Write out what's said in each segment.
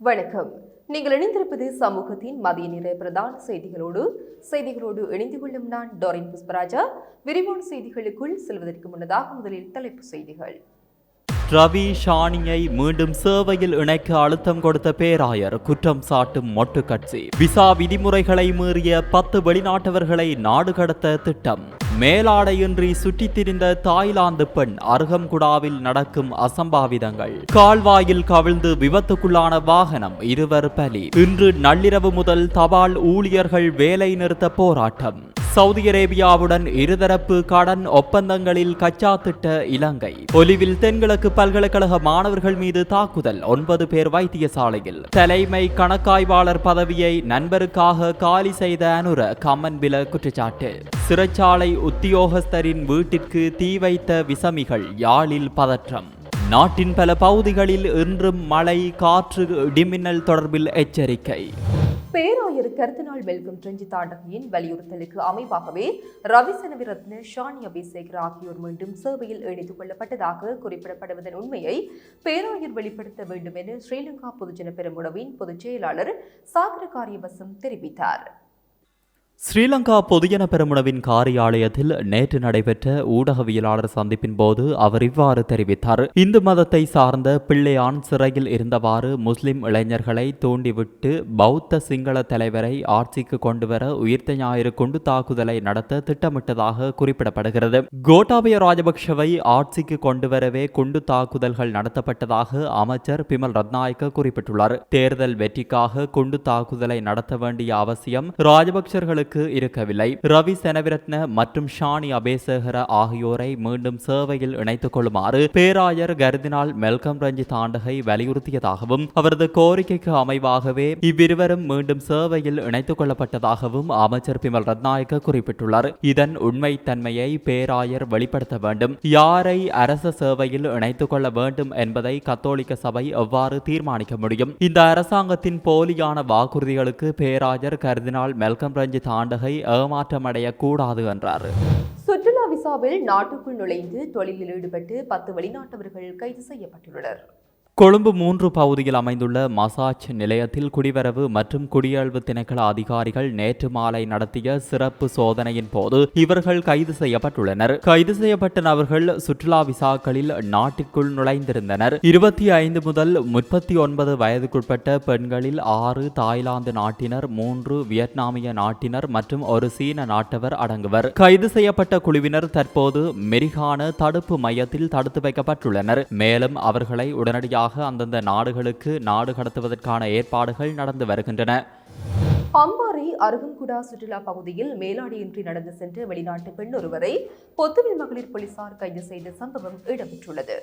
வணக்கம். நீங்கள் இணைந்திருப்பது சமூகத்தின் மதிய நிற பிரதான செய்திகளோடு செய்திகளோடு இணைந்து கொள்ளும் நான் டோரின் புஷ்பராஜா. விரிவான செய்திகளுக்குள் செல்வதற்கு முன்னதாக முதலில் தலைப்பு செய்திகள். ரவி ஷானியை மீண்டும் சேவையில் இணைக்க அழுத்தம் கொடுத்த பேராயர் குற்றம் சாட்டும் மொட்டு கட்சி. விசா விதிமுறைகளை மீறிய பத்து வெளிநாட்டவர்களை நாடு கடத்த திட்டம். மேலாடையின்றி சுற்றித் திரிந்த தாய்லாந்து பெண் அருகம்குடாவில் நடக்கும் அசம்பாவிதங்கள். கால்வாயில் கவிழ்ந்து விபத்துக்குள்ளான வாகனம் இருவர் பலி. இன்று நள்ளிரவு முதல் தபால் ஊழியர்கள் வேலை நிறுத்த போராட்டம். சவுதி அரேபியாவுடன் இருதரப்பு கடன் ஒப்பந்தங்களில் கச்சா திட்ட இலங்கை. ஒலிவில் தென்கிழக்கு பல்கலைக்கழக மாணவர்கள் மீது தாக்குதல் ஒன்பது பேர் வைத்தியசாலையில். தலைமை கணக்காய்வாளர் பதவியை நண்பருக்காக காலி செய்த அனுர கம்மன்பில குற்றச்சாட்டு. சிறைச்சாலை உத்தியோகஸ்தரின் வீட்டிற்கு தீ வைத்த விசமிகள் யாழில் பதற்றம். நாட்டின் பல பகுதிகளில் இன்றும் மழை காற்று இடிமின்னல் தொடர்பில் எச்சரிக்கை. பேராயர் கருத்தினால் வெல்கும் ரஞ்சித் ஆண்டகையின் வலியுறுத்தலுக்கு அமைவாகவே ரவி ரத்ன ஷானி அபிசேகர் ஆகியோர் மீண்டும் சேவையில் இணைத்துக் கொள்ளப்பட்டதாக குறிப்பிடப்படுவதன் உண்மையை பேராயர் வெளிப்படுத்த வேண்டும் என ஸ்ரீலங்கா பொதுஜன பெருமுனவின் பொதுச் செயலாளர் சாகர காரியவசம் தெரிவித்தார். ஸ்ரீலங்கா பொதுஜன பெருமுனவின் காரியாலயத்தில் நேற்று நடைபெற்ற ஊடகவியலாளர் சந்திப்பின் போது அவர் இவ்வாறு தெரிவித்தார். இந்து மதத்தை சார்ந்த பிள்ளையான் சிறையில் இருந்தவாறு முஸ்லிம் இளைஞர்களை தூண்டிவிட்டு பௌத்த சிங்கள தலைவரை ஆட்சிக்கு கொண்டுவர உயிர்த்த ஞாயிறு குண்டு தாக்குதலை நடத்த திட்டமிட்டதாக குறிப்பிடப்படுகிறது. கோட்டாபய ராஜபக்ஷவை ஆட்சிக்கு கொண்டுவரவே குண்டு தாக்குதல்கள் நடத்தப்பட்டதாக அமைச்சர் பிமல் ரத்நாயக்க குறிப்பிட்டுள்ளார். தேர்தல் வெற்றிக்காக குண்டு தாக்குதலை நடத்த வேண்டிய அவசியம் ராஜபக்சர்களுக்கு அவர்களுக்கு இருக்கவில்லை. ரவி செனவிரத்ன மற்றும் ஷானி அபேசகர ஆகியோரை மீண்டும் சேவையில் இணைத்துக் கொள்ளுமாறு பேராயர் கருதினால் மெல்கம் ரஞ்சித் ஆண்டகை வலியுறுத்தியதாகவும் அவரது கோரிக்கைக்கு அமைவாகவே இவ்விருவரும் மீண்டும் சேவையில் இணைத்துக் கொள்ளப்பட்டதாகவும் அமைச்சர் பிமல் ரத்நாயக்க குறிப்பிட்டுள்ளார். இதன் உண்மைத்தன்மையை பேராயர் வெளிப்படுத்த வேண்டும். யாரை அரச சேவையில் இணைத்துக் கொள்ள வேண்டும் என்பதை கத்தோலிக்க சபை எவ்வாறு தீர்மானிக்க முடியும்? இந்த அரசாங்கத்தின் போலியான வாக்குறுதிகளுக்கு பேராயர் கருதினால் மெல்கம் ரஞ்சித் ஆண்டகை ஏமாற்றமடைய கூடாது என்றார். சுற்றுலா விசாவில் நாட்டுக்குள் நுழைந்து தொழிலில் ஈடுபட்டு பத்து வெளிநாட்டவர்கள் கைது செய்யப்பட்டுள்ளனர். கொழும்பு மூன்று பகுதியில் அமைந்துள்ள மசாஜ் நிலையத்தில் குடிவரவு மற்றும் குடியேழ்வு திணைக்கள அதிகாரிகள் நேற்று மாலை நடத்திய சிறப்பு சோதனையின் போது இவர்கள் கைது செய்யப்பட்டுள்ளனர். கைது செய்யப்பட்ட நபர்கள் சுற்றுலா விசாக்களில் நாட்டிற்குள் நுழைந்திருந்தனர். இருபத்தி ஐந்து முதல் முப்பத்தி ஒன்பது வயதுக்குட்பட்ட பெண்களில் ஆறு தாய்லாந்து நாட்டினர் மூன்று வியட்நாமிய நாட்டினர் மற்றும் ஒரு சீன நாட்டவர் அடங்குவர். கைது செய்யப்பட்ட குழுவினர் தற்போது மெரிகான தடுப்பு மையத்தில் தடுத்து வைக்கப்பட்டுள்ளனர். மேலும் அவர்களை உடனடியாக வழியாக அந்தந்த நாடுகளுக்கு நாடு கடத்துவதற்கான ஏற்பாடுகள் நடந்து வருகின்றன. அம்பாறை அருகம்குடா சுற்றுலா பகுதியில் மேலாடையின்றி நடந்து சென்ற வெளிநாட்டு பெண் ஒருவரை பொத்துவில் மகளிர் போலீசார் கைது செய்த சம்பவம் இடம்பெற்றுள்ளது.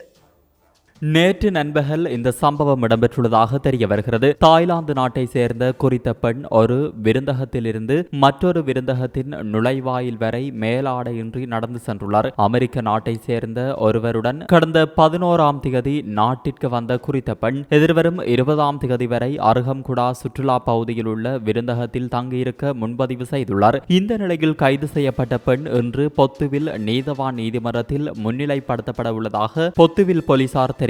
நேற்று நண்பகல் இந்த சம்பவம் இடம்பெற்றுள்ளதாக தெரிய வருகிறது. தாய்லாந்து நாட்டை சேர்ந்த குறித்த பெண் ஒரு விருந்தகத்திலிருந்து மற்றொரு விருந்தகத்தின் நுழைவாயில் வரை மேலாடையின்றி நடந்து சென்றுள்ளார். அமெரிக்க நாட்டை சேர்ந்த ஒருவருடன் கடந்த பதினோராம் திகதி நாட்டிற்கு வந்த குறித்த பெண் எதிர்வரும் இருபதாம் திகதி வரை அருகம்குடா சுற்றுலா பகுதியில் உள்ள விருந்தகத்தில் தங்கியிருக்க முன்பதிவு செய்துள்ளார். இந்த நிலையில் கைது செய்யப்பட்ட பெண் இன்று பொத்துவில் நீதவான் நீதிமன்றத்தில் முன்னிலைப்படுத்தப்பட உள்ளதாக பொத்துவில் போலீசார்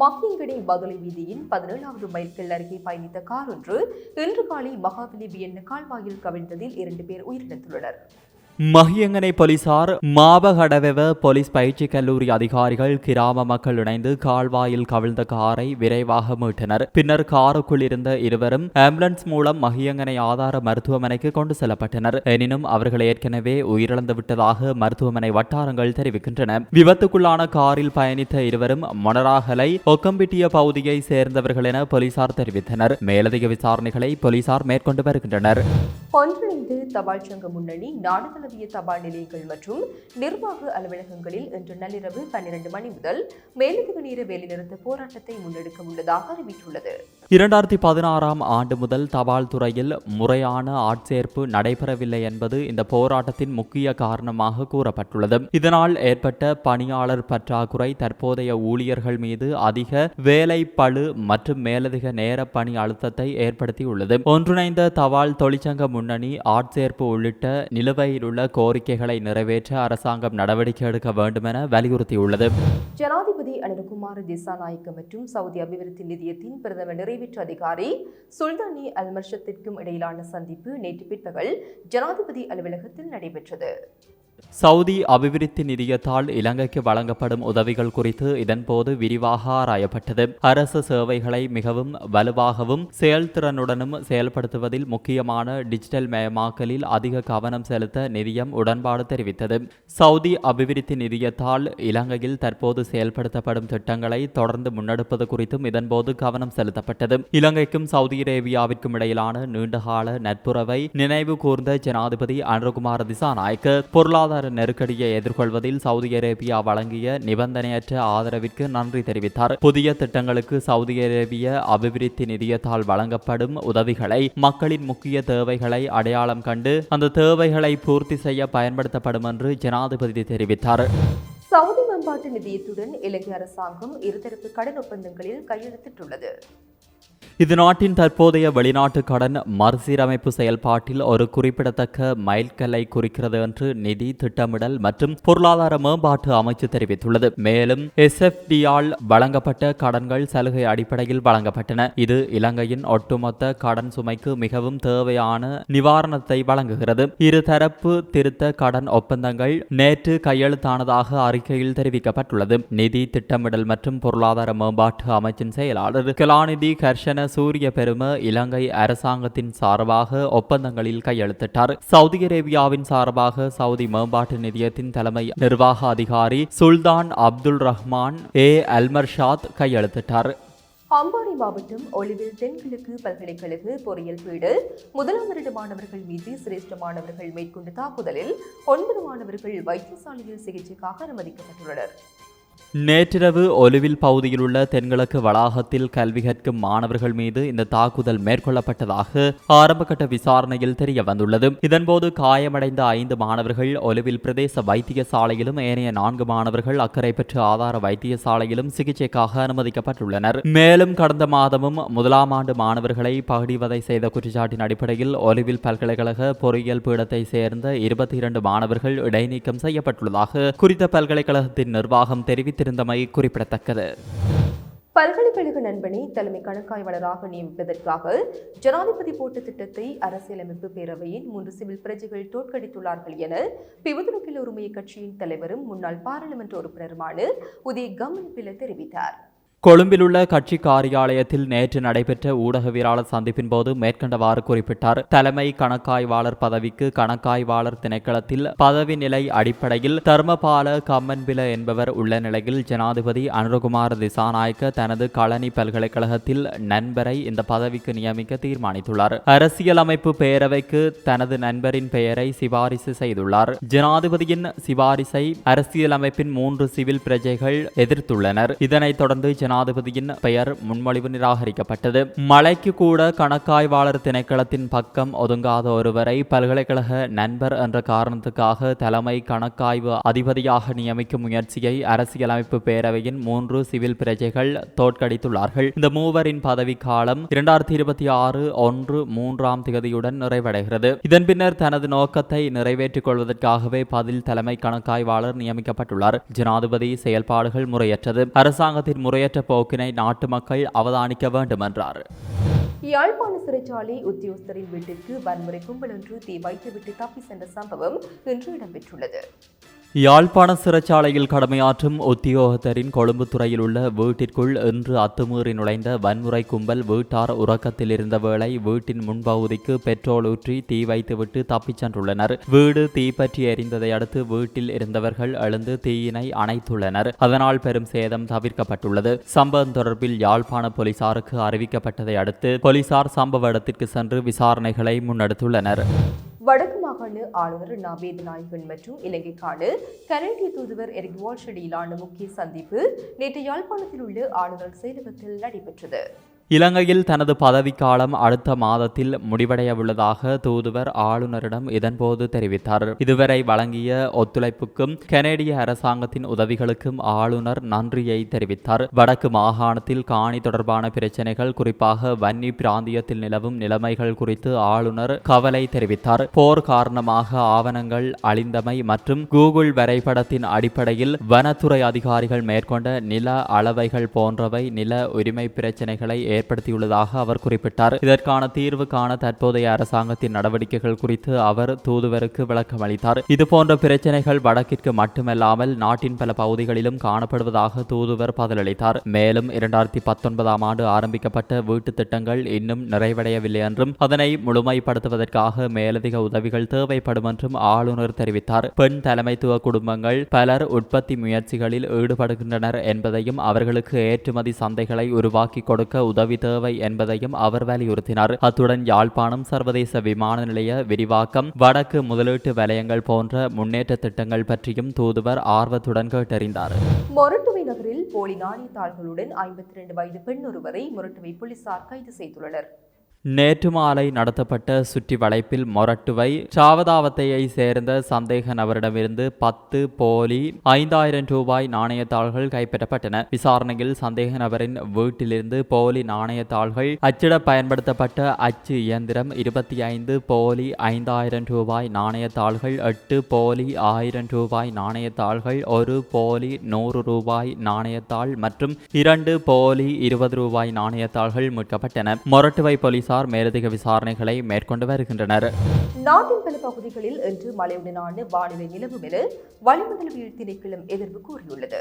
மகியங்கடை பதுளை வீதியின் பதினேழாவது மைல்கள் அருகே பயணித்த கார் ஒன்று இன்று காலை மகாபலி வியன்ன கால்வாயில் கவிழ்ந்ததில் இரண்டு பேர் உயிரிழந்துள்ளனர். மகியங்கனை போலீசார் மாவகடவெவ போலீஸ் பயிற்சி கல்லூரி அதிகாரிகள் கிராம மக்கள் இணைந்து கால்வாயில் கவிழ்ந்த காரை விரைவாக மீட்டனர். பின்னர் காருக்குள் இருந்த இருவரும் ஆம்புலன்ஸ் மூலம் மகியங்கனை ஆதார மருத்துவமனைக்கு கொண்டு செல்லப்பட்டனர். எனினும் அவர்கள் ஏற்கனவே உயிரிழந்து விட்டதாக மருத்துவமனை வட்டாரங்கள் தெரிவிக்கின்றன. விபத்துக்குள்ளான காரில் பயணித்த இருவரும் மொனராகலை ஒக்கம்பிட்டிய பகுதியை சேர்ந்தவர்கள் என போலீசார் தெரிவித்தனர். மேலதிக விசாரணைகளை போலீசார் மேற்கொண்டு வருகின்றனர். ஒன்றிணைந்து தபால் சங்க முன்னணி நாடு தழுவிய தபால் நிலையங்கள் மற்றும் நிர்வாக அலுவலகங்களில் இன்று நள்ளிரவு பன்னிரண்டு மணி முதல் மேலதிக நேர வேலைநிறுத்த போராட்டத்தை முன்னெடுக்க உள்ளதாக அறிவித்துள்ளது. இரண்டாயிரத்தி பதினாறாம் ஆண்டு முதல் தபால் துறையில் முறையான ஆட்சேர்ப்பு நடைபெறவில்லை என்பது இந்த போராட்டத்தின் முக்கிய காரணமாக கூறப்பட்டுள்ளது. இதனால் ஏற்பட்ட பணியாளர் பற்றாக்குறை தற்போதைய ஊழியர்கள் மீது அதிக வேலை பளு மற்றும் மேலதிக நேர பணி அழுத்தத்தை ஏற்படுத்தியுள்ளது. ஒன்றிணைந்த தபால் தொழிற்சங்க முன்னணி ஆட்சேர்ப்பு உள்ளிட்ட நிலுவையில் உள்ள கோரிக்கைகளை நிறைவேற்ற அரசாங்கம் நடவடிக்கை எடுக்க வேண்டுமென வலியுறுத்தியுள்ளது. ஜனாதிபதி அனுகுமார திசாநாயக்க மற்றும் சவுதி அபிவிருத்தி நிதியத்தின் பிரதம நிறைவேற்று அதிகாரி சுல்தானி அல்மர்ஷத்திற்கும் இடையிலான சந்திப்பு நேற்று பிற்பகல் ஜனாதிபதி அலுவலகத்தில் நடைபெற்றது. சவுதி அபிவிருத்தி நிதியத்தால் இலங்கைக்கு வழங்கப்படும் உதவிகள் குறித்து இதன்போது விரிவாக ஆராயப்பட்டது. அரசு சேவைகளை மிகவும் வலுவாகவும் செயல்திறனுடனும் செயல்படுத்துவதில் முக்கியமான டிஜிட்டல் மயமாக்கலில் அதிக கவனம் செலுத்த நிதியம் உடன்பாடு தெரிவித்தது. சவுதி அபிவிருத்தி நிதியத்தால் இலங்கையில் தற்போது செயல்படுத்தப்படும் திட்டங்களை தொடர்ந்து முன்னெடுப்பது குறித்தும் இதன்போது கவனம் செலுத்தப்பட்டது. இலங்கைக்கும் சவுதி அரேபியாவிற்கும் இடையிலான நீண்டகால நட்புறவை நினைவு கூர்ந்த ஜனாதிபதி அனுகுமார் திசாநாயக்க பொருளாதார பொருளாதார நெருக்கடியை எதிர்கொள்வதில் சவுதி அரேபியா வழங்கிய நிபந்தனையற்ற ஆதரவிற்கு நன்றி தெரிவித்தார். புதிய திட்டங்களுக்கு சவுதி அரேபிய அபிவிருத்தி நிதியத்தால் வழங்கப்படும் உதவிகளை மக்களின் முக்கிய தேவைகளை அடையாளம் கண்டு அந்த தேவைகளை பூர்த்தி செய்ய பயன்படுத்தப்படும் என்று ஜனாதிபதி தெரிவித்தார். சவுதி மேம்பாட்டு நிதியத்துடன் இலங்கை அரசாங்கம் இருதரப்பு கடன் ஒப்பந்தங்களில் கையெழுத்திட்டுள்ளது. இது நாட்டின் தற்போதைய வெளிநாட்டு கடன் மறுசீரமைப்பு செயல்பாட்டில் ஒரு குறிப்பிடத்தக்க மைல்கல்லை குறிக்கிறது என்று நிதி திட்டமிடல் மற்றும் பொருளாதார மேம்பாட்டு அமைச்சு தெரிவித்துள்ளது. மேலும் எஸ்எஃப்டியால் வழங்கப்பட்ட கடன்கள் சலுகை அடிப்படையில் வழங்கப்பட்டன. இது இலங்கையின் ஒட்டுமொத்த கடன் சுமைக்கு மிகவும் தேவையான நிவாரணத்தை வழங்குகிறது. இருதரப்பு திருத்த கடன் ஒப்பந்தங்கள் நேற்று கையெழுத்தானதாக அறிக்கையில் தெரிவிக்கப்பட்டுள்ளது. நிதி திட்டமிடல் மற்றும் பொருளாதார மேம்பாட்டு அமைச்சின் செயலாளர் கலாநிதி கர்ஷன சூரிய பெரும இலங்கை அரசாங்கத்தின் சார்பாக ஒப்பந்தங்களில் கையெழுத்திட்டார். சவுதி அரேபியாவின் சார்பாக சவுதி மேம்பாட்டு நிதியத்தின் தலைமை நிர்வாக அதிகாரி சுல்தான் அப்துல் ரஹ்மான் ஏ. அல்மர்ஷாத் கையெழுத்திட்டார். அம்பாறை மாவட்டம் ஒளிவில் தென்கிழக்கு பல்கலைக்கழக பொறியியல் பீடு முதலாம் வருட மாணவர்கள் மீது சிரேஷ்ட மாணவர்கள் மேற்கொண்ட தாக்குதலில் ஒன்பது மாணவர்கள் வைத்தியசாலையில் சிகிச்சைக்காக அனுமதிக்கப்பட்டுள்ளனர். நேற்றிரவு ஒலுவில் பகுதியில் உள்ள தென்கிழக்கு வளாகத்தில் கல்வி கற்கும் மாணவர்கள் மீது இந்த தாக்குதல் மேற்கொள்ளப்பட்டதாக ஆரம்பகட்ட விசாரணையில் தெரிய வந்துள்ளது இதன்போது காயமடைந்த ஐந்து மாணவர்கள் ஒலுவில் பிரதேச வைத்தியசாலையிலும் ஏனைய நான்கு மாணவர்கள் அக்கறை பெற்ற ஆதார வைத்தியசாலையிலும் சிகிச்சைக்காக அனுமதிக்கப்பட்டுள்ளனர். மேலும் கடந்த மாதமும் முதலாம் ஆண்டு மாணவர்களை பகடிவதை செய்த குற்றச்சாட்டின் அடிப்படையில் ஒலிவில் பல்கலைக்கழக பொறியியல் பீடத்தை சேர்ந்த இருபத்தி இரண்டு மாணவர்கள் இடைநீக்கம் செய்யப்பட்டுள்ளதாக குறித்த பல்கலைக்கழகத்தின் நிர்வாகம் தெரிவித்து தெரிவித்திருந்தமை குறிப்பிடத்தக்கது. பல்கலைக்கழக நண்பனை தலைமை கணக்காய்வாளராக நியமிப்பதற்காக ஜனாதிபதி போட்ட திட்டத்தை அரசியலமைப்பு பேரவையின் மூன்று சிவில் பிரஜைகள் தோற்கடித்துள்ளார்கள் என பிவதுரப்பில் உரிமையை கட்சியின் தலைவரும் முன்னாள் பாராளுமன்ற உறுப்பினருமான உதய கமன்பில தெரிவித்தார். கொழும்பிலுள்ள கட்சி காரியாலயத்தில் நேற்று நடைபெற்ற ஊடகவியலாளர் சந்திப்பின் போது மேற்கண்டவாறு குறிப்பிட்டார். தலைமை கணக்காய்வாளர் பதவிக்கு கணக்காய்வாளர் திணைக்களத்தில் பதவி நிலை அடிப்படையில் தர்மபால கம்மன்பில என்பவர் உள்ள நிலையில் ஜனாதிபதி அனுரகுமார் திசாநாயக்க தனது களனி பல்கலைக்கழகத்தில் நண்பரை இந்த பதவிக்கு நியமிக்க தீர்மானித்துள்ளார். அரசியலமைப்பு பேரவைக்கு தனது நண்பரின் பெயரை சிபாரிசு செய்துள்ளார். ஜனாதிபதியின் சிபாரிசை அரசியலமைப்பின் மூன்று சிவில் பிரஜைகள் எதிர்த்துள்ளனர். இதனைத் தொடர்ந்து ஜனாதிபதியின் பெயர்? முன்மொழிவு நிராகரிக்கப்பட்டது. மலைக்கு கூட கணக்காய்வாளர் திணைக்களத்தின் பக்கம் ஒதுங்காத ஒருவரை பல்கலைக்கழக நண்பர் என்ற காரணத்துக்காக தலைமை கணக்காய்வு அதிபதியாக நியமிக்கும் முயற்சியை அரசியலமைப்பு பேரவையின் மூன்று சிவில் பிரஜைகள் தோற்கடித்துள்ளார்கள். இந்த மூவரின் பதவிக்காலம் காலம் இரண்டாயிரத்தி இருபத்தி ஆறு ஒன்று மூன்றாம் திகதியுடன் நிறைவடைகிறது. இதன் பின்னர் தனது நோக்கத்தை நிறைவேற்றிக் கொள்வதற்காகவே பதில் தலைமை கணக்காய்வாளர் நியமிக்கப்பட்டுள்ளார். ஜனாதிபதி செயல்பாடுகள் முறையற்றது. அரசாங்கத்தின் முறையற்ற போக்கினை நாட்டு மக்கள் அவதானிக்க வேண்டும் என்றார். யாழ்ப்பாண சிறைச்சாலை உத்தியோகஸ்தரின் வீட்டிற்கு வன்முறை கும்பல் ஒன்று தீ வைத்துவிட்டு தப்பி சென்ற சம்பவம் இன்று இடம்பெற்றுள்ளது. யாழ்ப்பாண சிறைச்சாலையில் கடமையாற்றும் உத்தியோகத்தரின் கொழும்பு துறையில் உள்ள வீட்டிற்குள் இன்று அத்துமீறி நுழைந்த வன்முறை கும்பல் வீட்டார் உறக்கத்தில் இருந்த வேளை வீட்டின் முன்பகுதிக்கு பெட்ரோல் ஊற்றி தீ வைத்துவிட்டு தப்பிச் சென்றுள்ளனர். வீடு தீப்பற்றி எரிந்ததை அடுத்து வீட்டில் இருந்தவர்கள் எழுந்து தீயினை அணைத்துள்ளனர். அதனால் பெரும் சேதம் தவிர்க்கப்பட்டுள்ளது. சம்பவம் தொடர்பில் யாழ்ப்பாண போலீசாருக்கு அறிவிக்கப்பட்டதை அடுத்து போலீசார் சம்பவ இடத்திற்கு சென்று விசாரணைகளை முன்னெடுத்துள்ளனர். வடக்கு மாகாண ஆளுநர் நாவேத் நாயகன் மற்றும் இலங்கைக்கான கனடிய தூதுவர் எரிக் வால்ஷ் இடையிலான முக்கிய சந்திப்பு நேற்று யாழ்ப்பாணத்தில் உள்ள ஆளுநர் செயலகத்தில் நடைபெற்றது. இலங்கையில் தனது பதவிக்காலம் அடுத்த மாதத்தில் முடிவடைய உள்ளதாக தூதுவர் ஆளுநரிடம் இதன்போது தெரிவித்தார். இதுவரை வழங்கிய ஒத்துழைப்புக்கும் கனேடிய அரசாங்கத்தின் உதவிகளுக்கும் ஆளுநர் நன்றியை தெரிவித்தார். வடக்கு மாகாணத்தில் காணி தொடர்பான பிரச்சினைகள் குறிப்பாக வன்னி பிராந்தியத்தில் நிலவும் நிலைமைகள் குறித்து ஆளுநர் கவலை தெரிவித்தார். போர் காரணமாக ஆவணங்கள் அழிந்தமை மற்றும் கூகுள் வரைபடத்தின் அடிப்படையில் வனத்துறை அதிகாரிகள் மேற்கொண்ட நில அளவைகள் போன்றவை நில உரிமை பிரச்சினைகளை ஏற்படுத்தியுள்ளதாக அவர் குறிப்பிட்டார். இதற்கான தீர்வு காண தற்போதைய அரசாங்கத்தின் நடவடிக்கைகள் குறித்து அவர் தூதுவருக்கு விளக்கம் அளித்தார். இதுபோன்ற பிரச்சினைகள் வடக்கிற்கு மட்டுமல்லாமல் நாட்டின் பல பகுதிகளிலும் காணப்படுவதாக தூதுவர் பதிலளித்தார். மேலும் இரண்டாயிரத்தி பத்தொன்பதாம் ஆண்டு ஆரம்பிக்கப்பட்ட வீட்டு திட்டங்கள் இன்னும் நிறைவடையவில்லை என்றும் அதனை முழுமைப்படுத்துவதற்காக மேலதிக உதவிகள் தேவைப்படும் என்றும் ஆளுநர் தெரிவித்தார். பெண் தலைமைத்துவ குடும்பங்கள் பலர் உற்பத்தி முயற்சிகளில் ஈடுபடுகின்றனர் என்பதையும் அவர்களுக்கு ஏற்றுமதி சந்தைகளை உருவாக்கி கொடுக்க உதவி தேவை என்பதையும் அவர் வலியுறுத்தினார். அத்துடன் யாழ்ப்பாணம் சர்வதேச விமான நிலைய விரிவாக்கம் வடக்கு முதலீட்டு வலயங்கள் போன்ற முன்னேற்ற திட்டங்கள் பற்றியும் தூதுவர் ஆர்வத்துடன் கேட்டறிந்தார். மொரட்டுவை நகரில் போலி நாணயத்தாள்களுடன் ஐம்பத்தி இரண்டு வயது பெண் ஒருவரை மொரட்டுவை போலீசார் கைது செய்துள்ளனர். நேற்று மாலை நடத்தப்பட்ட சுற்றி வளைப்பில் மொரட்டுவை சாவதாவத்தையை சேர்ந்த சந்தேக நபரிடமிருந்து பத்து போலி ஐந்தாயிரம் ரூபாய் நாணயத்தாள்கள் கைப்பற்றப்பட்டன. விசாரணையில் சந்தேக நபரின் வீட்டிலிருந்து போலி நாணயத்தாள்கள் அச்சிட பயன்படுத்தப்பட்ட அச்சு இயந்திரம் இருபத்தி ஐந்து போலி ஐந்தாயிரம் ரூபாய் நாணயத்தாள்கள் எட்டு போலி ஆயிரம் ரூபாய் நாணயத்தாள்கள் ஒரு போலி நூறு ரூபாய் நாணயத்தாள் மற்றும் இரண்டு போலி இருபது ரூபாய் நாணயத்தாள்கள் மீட்கப்பட்டன. மொரட்டுவை போலீஸ் போலீசார் மேலதிக விசாரணைகளை மேற்கொண்டு வருகின்றனர். நாட்டின் பல பகுதிகளில் இன்று மழையுடனான வானிலை நிலவும் என வளிமண்டலவியல் திணைக்களம் எதிர்வு கூறியுள்ளது.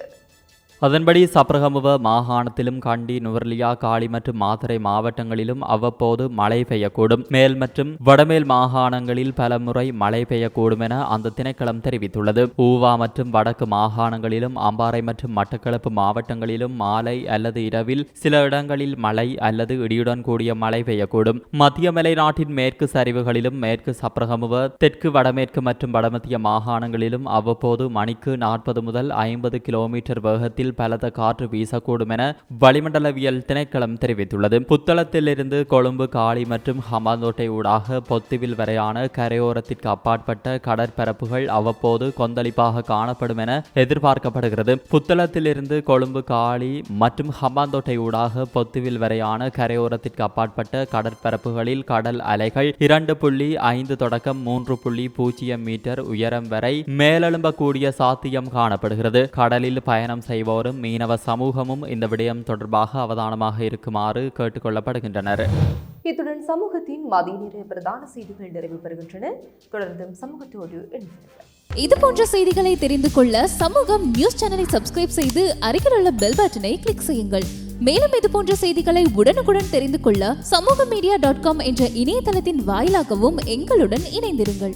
அதன்படி சப்ரகமுவ மாகாணத்திலும் கண்டி நுவர்லியா காளி மற்றும் மாத்தறை மாவட்டங்களிலும் அவ்வப்போது மழை பெய்யக்கூடும். மேல் மற்றும் வடமேல் மாகாணங்களில் பல முறை மழை பெய்யக்கூடும் என அந்த திணைக்களம் தெரிவித்துள்ளது. ஊவா மற்றும் வடக்கு மாகாணங்களிலும் அம்பாறை மற்றும் மட்டக்களப்பு மாவட்டங்களிலும் மாலை அல்லது இரவில் சில இடங்களில் மழை அல்லது இடியுடன் கூடிய மழை பெய்யக்கூடும். மத்திய மலை நாட்டின் மேற்கு சரிவுகளிலும் மேற்கு சப்ரகமுவ தெற்கு வடமேற்கு மற்றும் வடமத்திய மாகாணங்களிலும் அவ்வப்போது மணிக்கு நாற்பது முதல் ஐம்பது கிலோமீட்டர் வேகத்தில் பலத்த காற்று வீசக்கூடும் என வளிமண்டலவியல் திணைக்களம் தெரிவித்துள்ளது. புத்தளத்திலிருந்து கொழும்பு காளி மற்றும் ஹமாந்தோட்டை ஊடாக பொத்துவில் வரையான கரையோரத்திற்கு அப்பாற்பட்ட கடற்பரப்புகள் அவ்வப்போது கொந்தளிப்பாக காணப்படும் என எதிர்பார்க்கப்படுகிறது. புத்தளத்திலிருந்து கொழும்பு காளி மற்றும் ஹமாந்தோட்டை ஊடாக பொத்துவில் வரையான கரையோரத்திற்கு அப்பாற்பட்ட கடற்பரப்புகளில் கடல் அலைகள் இரண்டு புள்ளி ஐந்து தொடக்கம் மூன்று புள்ளி பூஜ்ஜியம் மீட்டர் உயரம் வரை மேலெழும்பக்கூடிய சாத்தியம் காணப்படுகிறது. கடலில் பயணம் செய்வோர் செய்வோரும் மீனவ சமூகமும் இந்த விடயம் தொடர்பாக அவதானமாக இருக்குமாறு கேட்டுக்கொள்ளப்படுகின்றனர். இத்துடன் சமூகத்தின் மதிய நேர பிரதான செய்திகள் நிறைவு பெறுகின்றன. தொடர்ந்தும் சமூகத்தோடு இணைந்திருங்கள். இது போன்ற செய்திகளை தெரிந்து கொள்ள சமூகம் நியூஸ் சேனலை சப்ஸ்கிரைப் செய்து அருகில் உள்ள பெல் பட்டனை கிளிக் செய்யுங்கள். மேலும் இது போன்ற செய்திகளை உடனுக்குடன் தெரிந்து கொள்ள சமூக மீடியா டாட் காம் என்ற இணையதளத்தின் வாயிலாகவும் எங்களுடன் இணைந்திருங்கள்.